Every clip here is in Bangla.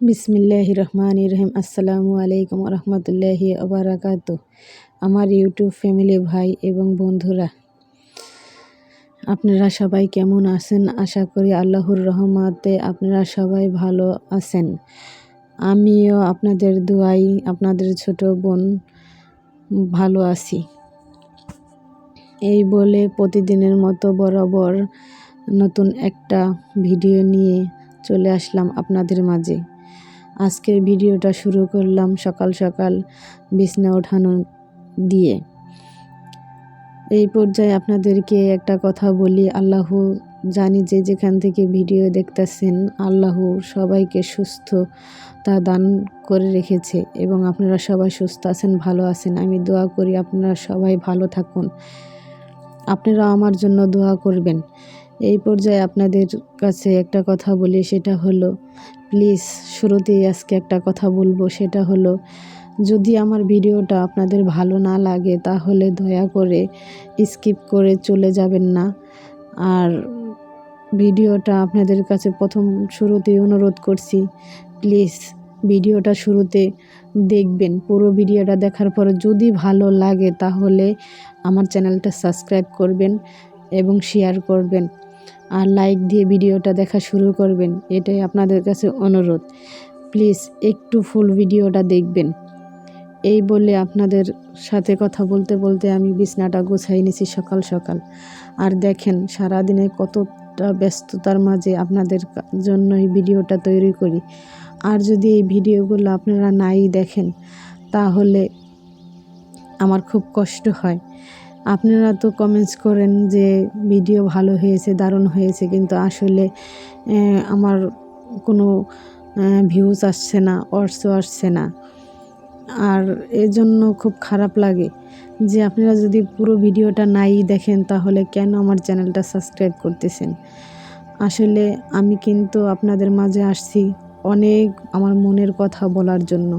বিসমিল্লাহ রহমান রহিম। আসসালামু আলাইকুম রহমতুল্লাহি আবরাকাত আমার ইউটিউব ফ্যামিলি ভাই এবং বন্ধুরা, আপনারা সবাই কেমন আছেন? আশা করি আল্লাহর রহমতে আপনারা সবাই ভালো আছেন। আমিও আপনাদের দোয়াই, আপনাদের ছোট বোন ভালো আছি। এই বলে প্রতিদিনের মতো বরাবর নতুন একটা ভিডিও নিয়ে চলে আসলাম আপনাদের মাঝে। আজকের ভিডিওটা শুরু করলাম সকাল সকাল বিছনা ওঠানো দিয়ে। এই পর্যায়ে আপনাদেরকে একটা কথা বলি, আল্লাহ জানি যে যেখান থেকে ভিডিও দেখতেছেন, আল্লাহ সবাইকে সুস্থ তা দান করে রেখেছে এবং আপনারা সবাই সুস্থ আছেন, ভালো আছেন। আমি দোয়া করি আপনারা সবাই ভালো থাকুন। আপনারা আমার জন্য দোয়া করবেন। এই পর্যায়ে আপনাদের কাছে একটা কথা বলি, সেটা হলো প্লিজ শুরুতেই আজকে একটা কথা বলব, সেটা হলো যদি আমার ভিডিওটা আপনাদের ভালো না লাগে তাহলে দয়া করে স্কিপ করে চলে যাবেন না। আর ভিডিওটা আপনাদের কাছে প্রথম শুরুতেই অনুরোধ করছি, প্লিজ ভিডিওটা শুরুতে দেখবেন। পুরো ভিডিওটা দেখার পর যদি ভালো লাগে তাহলে আমার চ্যানেলটা সাবস্ক্রাইব করবেন এবং শেয়ার করবেন। আর লাইক দিয়ে ভিডিওটা দেখা শুরু করবেন, এটাই আপনাদের কাছে অনুরোধ। প্লিজ একটু ফুল ভিডিওটা দেখবেন। এই বলে আপনাদের সাথে কথা বলতে বলতে আমি বিছনাটা গোছাই নিছি সকাল সকাল। আর দেখেন সারাদিনে কতটা ব্যস্ততার মাঝে আপনাদের জন্য এই ভিডিওটা তৈরি করি। আর যদি এই ভিডিওগুলো আপনারা নাই দেখেন, তাহলে আমার খুব কষ্ট হয়। আপনারা তো কমেন্টস করেন যে ভিডিও ভালো হয়েছে, দারুণ হয়েছে, কিন্তু আসলে আমার কোনো ভিউজ আসছে না অর্থ আসছে না। আর এজন্য খুব খারাপ লাগে যে আপনারা যদি পুরো ভিডিওটা নাই দেখেন, তাহলে কেন আমার চ্যানেলটা সাবস্ক্রাইব করতেছেন? আসলে আমি কিন্তু আপনাদের মাঝে আসছি অনেক আমার মনের কথা বলার জন্য।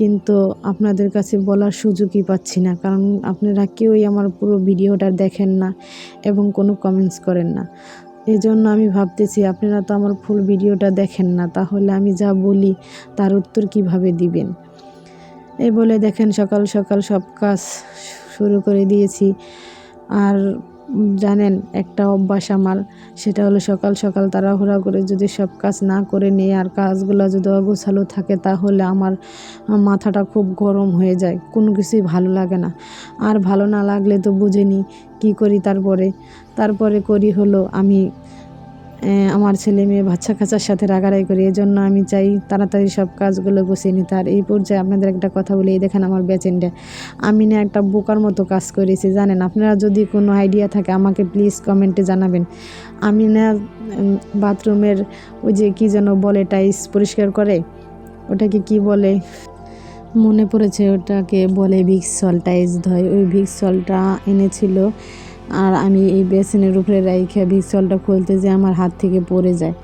কিন্তু আপনাদের কাছে বলার সুযোগই পাচ্ছি না। কারণ আপনারা কেউই আমার পুরো ভিডিওটা দেখেন না এবং কোনো কমেন্টস করেন না। এই জন্য আমি ভাবতেছি, আপনারা তো আমার ফুল ভিডিওটা দেখেন না, তাহলে আমি যা বলি তার উত্তর কীভাবে দিবেন? এই বলে দেখেন সকাল সকাল সব কাজ শুরু করে দিয়েছি। আর জানেন, একটা অভ্যাস আমার, সেটা হলো সকাল সকাল তাড়াহুড়া করে যদি সব কাজ না করে নিই আর কাজগুলো যদি অগোছালো থাকে তাহলে আমার মাথাটা খুব গরম হয়ে যায়, কোনো কিছুই ভালো লাগে না। আর ভালো না লাগলে তো বুঝে নিই কী করি তারপরে। তারপরে করি হলো আমি আমার ছেলে মেয়ে বাচ্চা কাচার সাথে রাগারাই করি এই জন্য আমি চাই তাড়াতাড়ি সব কাজগুলো গুছিয়ে নিতে। আর এই পর্যায়ে আপনাদের একটা কথা বলি, এই দেখেন আমার বেচেনটা। আমি না একটা বোকার মতো কাজ করেছি, জানেন? আপনারা যদি কোনো আইডিয়া থাকে, আমাকে প্লিজ কমেন্টে জানাবেন। আমি না বাথরুমের ওই যে কী যেন বলে টাইস পরিষ্কার করে, ওটাকে কি বলে? মনে পড়েছে, ওটাকে বলে ভিক্স সল টাইস ধয় ওই ভিক্স সলটা এনেছিল আর আমি এই বেসিনের উপরে রাইখে ভিক্সলটা খুলতে যে আমার হাত থেকে পড়ে যায়।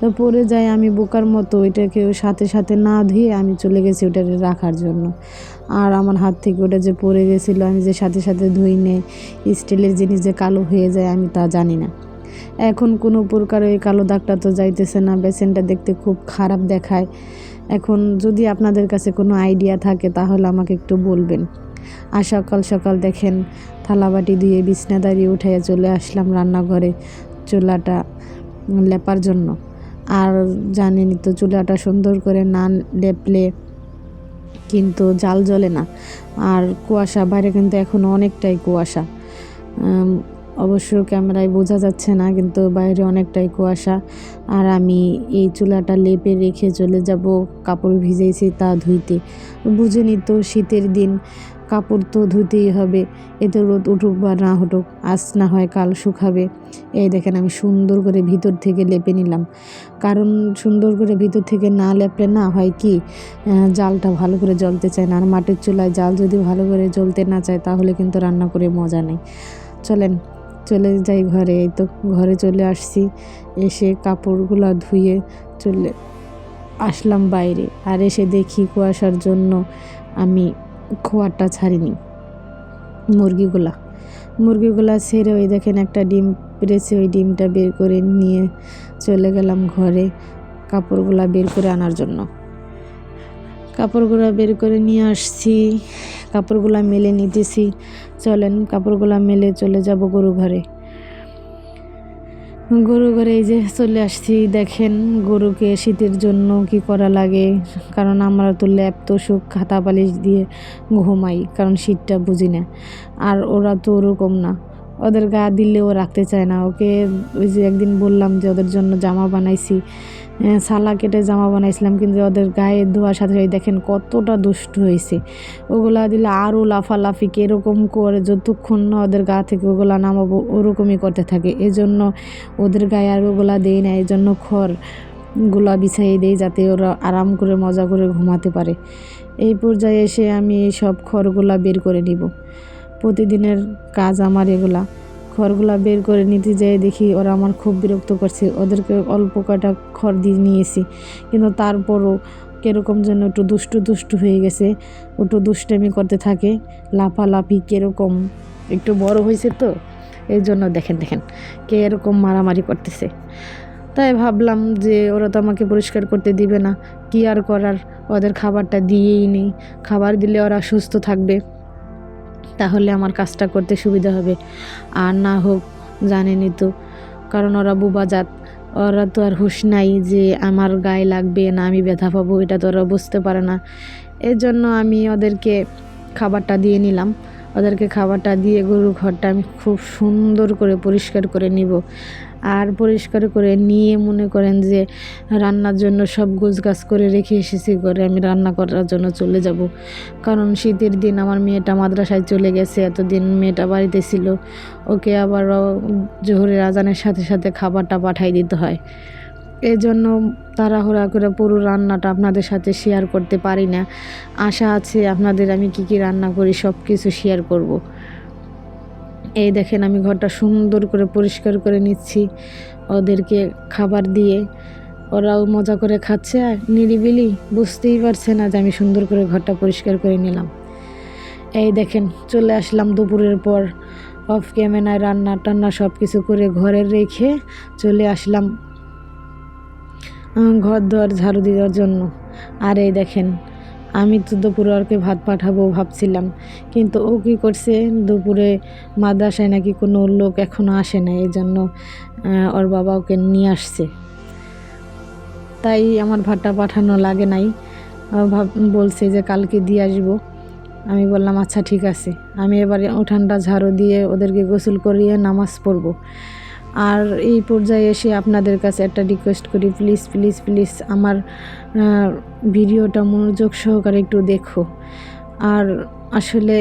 তো পড়ে যায় আমি বোকার মতো, ওইটাকে সাথে সাথে না ধুয়ে আমি চলে গেছি ওটাকে রাখার জন্য। আর আমার হাত থেকে ওটা যে পড়ে গেছিল, আমি যে সাথে সাথে ধুই নে স্টিলের জিনিস যে কালো হয়ে যায় আমি তা জানি না। এখন কোনো প্রকার ওই কালো দাগটা তো যাইতেছে না, বেসিনটা দেখতে খুব খারাপ দেখায়। এখন যদি আপনাদের কাছে কোনো আইডিয়া থাকে, তাহলে আমাকে একটু বলবেন। আর সকাল সকাল দেখেন থালাবাটি দিয়ে বিছনা দাঁড়িয়ে উঠে চলে আসলাম রান্নাঘরে চুলাটা লেপার জন্য। আর জানেনি তো চুলাটা সুন্দর করে না লেপলে কিন্তু জাল জ্বলে না। আর কুয়াশা, বাইরে কিন্তু এখন অনেকটাই কুয়াশা। অবশ্য ক্যামেরায় বোঝা যাচ্ছে না, কিন্তু বাইরে অনেকটাই কুয়াশা। আর আমি এই চুলাটা লেপে রেখে চলে যাব কাপড় ভিজেছি তা ধুইতে। বুঝে নিত শীতের দিন কাপড় তো ধুতেই হবে এতে রোদ উঠুক বা না উঠুক, আজ না হয় কাল শুকাবে। এই দেখেন আমি সুন্দর করে ভিতর থেকে লেপে নিলাম। কারণ সুন্দর করে ভিতর থেকে না লেপলে না হয় কি জালটা ভালো করে জ্বলতে চায় না। আর মাটির চুলায় জাল যদি ভালো করে জ্বলতে না চায়, তাহলে কিন্তু রান্না করে মজা নেই। চলেন, চলে যাই ঘরে। এই তো ঘরে চলে আসছি, এসে কাপড়গুলো ধুয়ে চলে আসলাম বাইরে। আর এসে দেখি কুয়াশার জন্য আমি খোয়ারটা ছাড়িনি। মুরগিগুলা। মুরগিগুলা ছেড়ে ওই দেখেন একটা ডিম পেরেছে, ওই ডিমটা বের করে নিয়ে চলে গেলাম ঘরে কাপড়গুলা বের করে আনার জন্য। কাপড়গুলা বের করে নিয়ে আসছি, কাপড়গুলা মেলে নিতেছি। চলেন, কাপড়গুলা মেলে চলে যাব গরু ঘরে। গরু ঘরে এই যে চলে আসছি, দেখেন গরুকে শীতের জন্য কি করা লাগে? কারণ আমরা তো ল্যাপ, তোষক, খাতা, বালিশ দিয়ে ঘুমাই, কারণ শীতটা বুঝি না। আর ওরা তো ওরকম না। ওদের গা দিলেও রাখতে চায় না। ওকে ওই যে একদিন বললাম যে ওদের জন্য জামা বানাইছি। সালা কেটে জামা বানাইছিলাম, কিন্তু ওদের গায়ে ধোয়ার সাথে সাথে দেখেন কতটা দুষ্ট হয়েছে ওগুলা দিলে আরও লাফালাফি, কীরকম করে যতক্ষণ না ওদের গা থেকে ওগুলা নামাবো, ওরকমই করতে থাকে। এজন্য ওদের গায়ে আর ওগুলা দেই না এই জন্যগুলা বিছাইয়ে দেই যাতে ওরা আরাম করে, মজা করে ঘুমাতে পারে। এই পর্যায়ে এসে আমি এই সব খড়গুলা বের করে নিব। প্রতিদিনের কাজ আমার এগুলা। খড়গুলা বের করে নিতে যেয়ে দেখি ওরা আমার খুব বিরক্ত করছে। ওদেরকে অল্প কটা খড় দিয়ে নিয়েছি। কিন্তু তারপরও কীরকম যেন একটু দুষ্টু দুষ্টু হয়ে গেছে। একটু দুষ্টামি করতে থাকে। লাফালাফি কীরকম? একটু বড় হয়েছে তো। এই জন্য দেখেন দেখেন কে এরকম মারামারি করতেছে। তাই ভাবলাম যে ওরা তো আমাকে পরিষ্কার করতে দিবে না। কি আর করার? ওদের খাবারটা দিয়েই নেই। খাবার দিলে ওরা সুস্থ থাকবে। তাহলে আমার কাজটা করতে সুবিধা হবে। আর না হোক জানেনি তো, কারণ ওরা বুবাজাত ওরা তো আর হুশ নাই যে আমার গায়ে লাগবে না, আমি ব্যথা পাবো, এটা তো ওরা বুঝতে পারে না। এর জন্য আমি ওদেরকে খাবারটা দিয়ে নিলাম। ওদেরকে খাবারটা দিয়ে গরুর ঘরটা আমি খুব সুন্দর করে পরিষ্কার করে নিব। আর পরিষ্কার করে নিয়ে মনে করেন যে রান্নার জন্য সব গাছ করে রেখে এসেছি করে আমি রান্না করার জন্য চলে যাব। কারণ শীতের দিন আমার মেয়েটা মাদ্রাসায় চলে গেছে, এতদিন মেয়েটা বাড়িতে ছিল। ওকে আবার জোহরের আজানের সাথে সাথে খাবারটা পাঠাই দিতে হয়। এই জন্য তাড়াহুড়া করে পুরো রান্নাটা আপনাদের সাথে শেয়ার করতে পারি না। আশা আছে আপনাদের আমি কি কি রান্না করি সব কিছু শেয়ার করব। এই দেখেন আমি ঘরটা সুন্দর করে পরিষ্কার করে নিচ্ছি ওদেরকে খাবার দিয়ে। ওরাও মজা করে খাচ্ছে, আর নিরিবিলি বুঝতেই পারছে না যে আমি সুন্দর করে ঘরটা পরিষ্কার করে নিলাম। এই দেখেন চলে আসলাম দুপুরের পর অফ ক্যামেরায় রান্না টান্না সব কিছু করে ঘরে রেখে চলে আসলাম ঘর দোয়ার ঝাড়ু দেওয়ার জন্য। আর এই দেখেন, আমি তো দুপুরে ওরকে ভাত পাঠাবো ভাবছিলাম, কিন্তু ও কী করছে? দুপুরে মাদ্রাসায় নাকি কোনো লোক এখনও আসে না এই জন্য ওর বাবা ওকে নিয়ে আসছে। তাই আমার ভাতটা পাঠানো লাগে নাই। ভাব, বলছে যে কালকে দিয়ে আসব। আমি বললাম আচ্ছা ঠিক আছে। আমি এবারে উঠানটা ঝাড়ু দিয়ে ওদেরকে গোসল করিয়ে নামাজ পড়ব। আর এই পর্যায়ে এসে আপনাদের কাছে একটা রিকোয়েস্ট করি প্লিজ প্লিজ প্লিজ আমার ভিডিওটা মনোযোগ সহকারে একটু দেখো। আর আসলে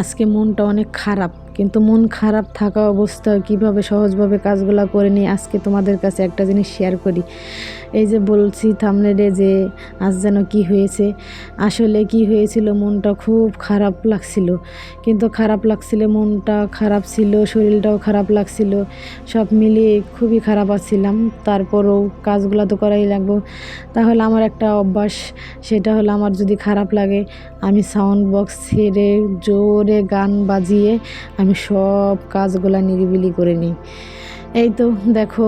আজকে মনটা অনেক খারাপ। কিন্তু মন খারাপ থাকা অবস্থা কীভাবে সহজভাবে কাজগুলো করে নিই, আজকে তোমাদের কাছে একটা জিনিস শেয়ার করি। এই যে বলছি থামলেডে যে আজ যেন কি হয়েছে, আসলে কি হয়েছিল মনটা খুব খারাপ লাগছিল। কিন্তু খারাপ লাগছিল, মনটা খারাপ ছিল, শরীরটাও খারাপ লাগছিল, সব মিলিয়ে খুবই খারাপ আছিলাম। তারপরও কাজগুলো তো করাই লাগবো। তাহলে আমার একটা অভ্যাস, সেটা হলো আমার যদি খারাপ লাগে, আমি সাউন্ড বক্স ছেড়ে জোরে গান বাজিয়ে আমি সব কাজগুলো নিরিবিলি করে নিই। এই তো দেখো,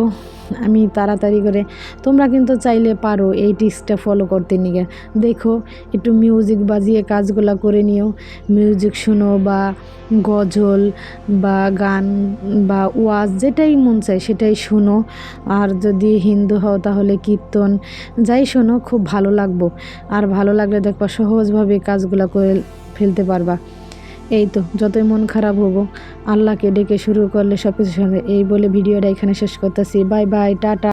আমি তাড়াতাড়ি করে, তোমরা কিন্তু চাইলে পারো এই টিক্সটা ফলো করতে নিয়ে। দেখো, একটু মিউজিক বাজিয়ে কাজগুলো করে নিও। মিউজিক শুনো বা গজল বা গান বা ওয়াজ যেটাই মন চায় সেটাই শোনো। আর যদি হিন্দু হও তাহলে কীর্তন, যাই শোনো, খুব ভালো লাগবো। আর ভালো লাগলে দেখবা সহজভাবে কাজগুলো করে ফেলতে পারবা। এই তো, যতই মন খারাপ হব আল্লাহকে ডেকে শুরু করলে সব কিছু এই বলে ভিডিওটা এখানে শেষ করতেছি। Bye bye, ta-ta.